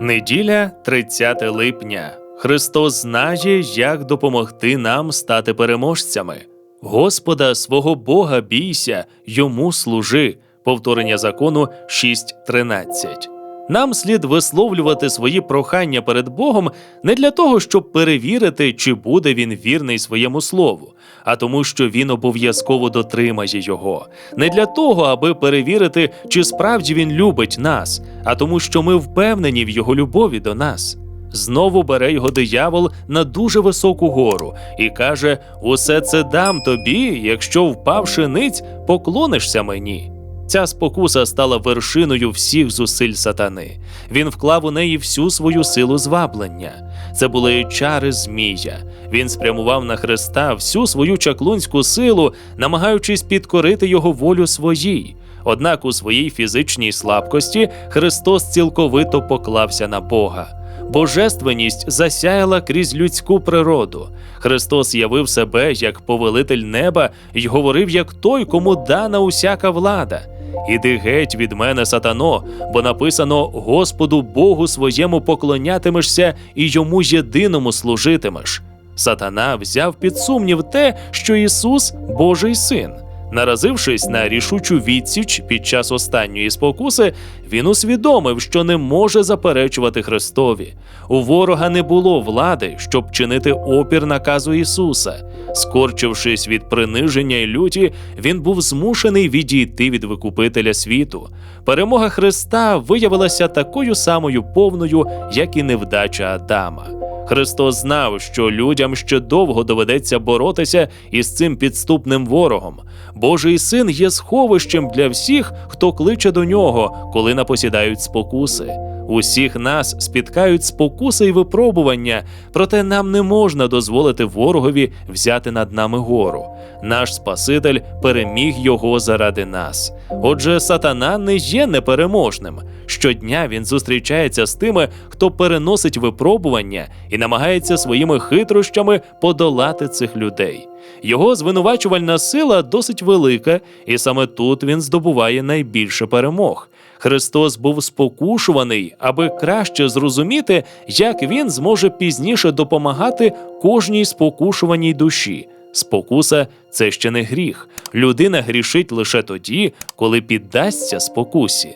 Неділя 30 липня. Христос знає, як допомогти нам стати переможцями. Господа свого Бога бійся, йому служи. Повторення закону 6.13. Нам слід висловлювати свої прохання перед Богом не для того, щоб перевірити, чи буде він вірний своєму слову, а тому, що він обов'язково дотримає його, не для того, аби перевірити, чи справді він любить нас, а тому, що ми впевнені в його любові до нас. Знову бере його диявол на дуже високу гору і каже: Усе це дам тобі, якщо впавши ниць, поклонишся мені. Ця спокуса стала вершиною всіх зусиль сатани. Він вклав у неї всю свою силу зваблення. Це були чари Змія. Він спрямував на Христа всю свою чаклунську силу, намагаючись підкорити його волю своїй. Однак у своїй фізичній слабкості Христос цілковито поклався на Бога. Божественність засяяла крізь людську природу. Христос явив себе як повелитель неба й говорив як той, кому дана усяка влада. Іди геть від мене, сатано, бо написано Господу Богу своєму поклонятимешся і йому єдиному служитимеш. Сатана взяв під сумнів те, що Ісус Божий син. Наразившись на рішучу відсіч під час останньої спокуси, він усвідомив, що не може заперечувати Христові. У ворога не було влади, щоб чинити опір наказу Ісуса. Скорчившись від приниження й люті, він був змушений відійти від викупителя світу. Перемога Христа виявилася такою самою повною, як і невдача Адама. Христос знав, що людям ще довго доведеться боротися із цим підступним ворогом. Божий син є сховищем для всіх, хто кличе до нього, коли напосідають спокуси. Усіх нас спіткають спокуси й випробування, проте нам не можна дозволити ворогові взяти над нами гору. Наш Спаситель переміг його заради нас. Отже, сатана не є непереможним. Щодня він зустрічається з тими, хто переносить випробування намагається своїми хитрощами подолати цих людей. Його звинувачувальна сила досить велика, і саме тут він здобуває найбільше перемог. Христос був спокушуваний, аби краще зрозуміти, як він зможе пізніше допомагати кожній спокушуваній душі. Спокуса це ще не гріх. Людина грішить лише тоді, коли піддасться спокусі.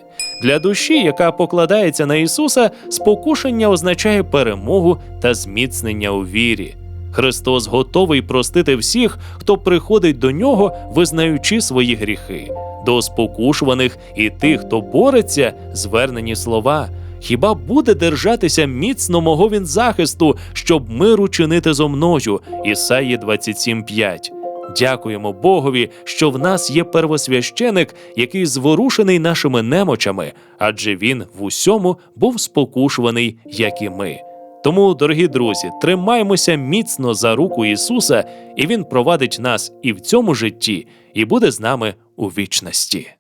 Для душі, яка покладається на Ісуса, спокушення означає перемогу та зміцнення у вірі. Христос готовий простити всіх, хто приходить до нього, визнаючи свої гріхи. До спокушуваних і тих, хто бореться, звернені слова. Хіба буде держатися міцно мого він захисту, щоб миру чинити зо мною? Ісаї 27.5. Дякуємо Богові, що в нас є первосвященик, який зворушений нашими немочами, адже він в усьому був спокушуваний, як і ми. Тому, дорогі друзі, тримаймося міцно за руку Ісуса, і Він провадить нас і в цьому житті, і буде з нами у вічності.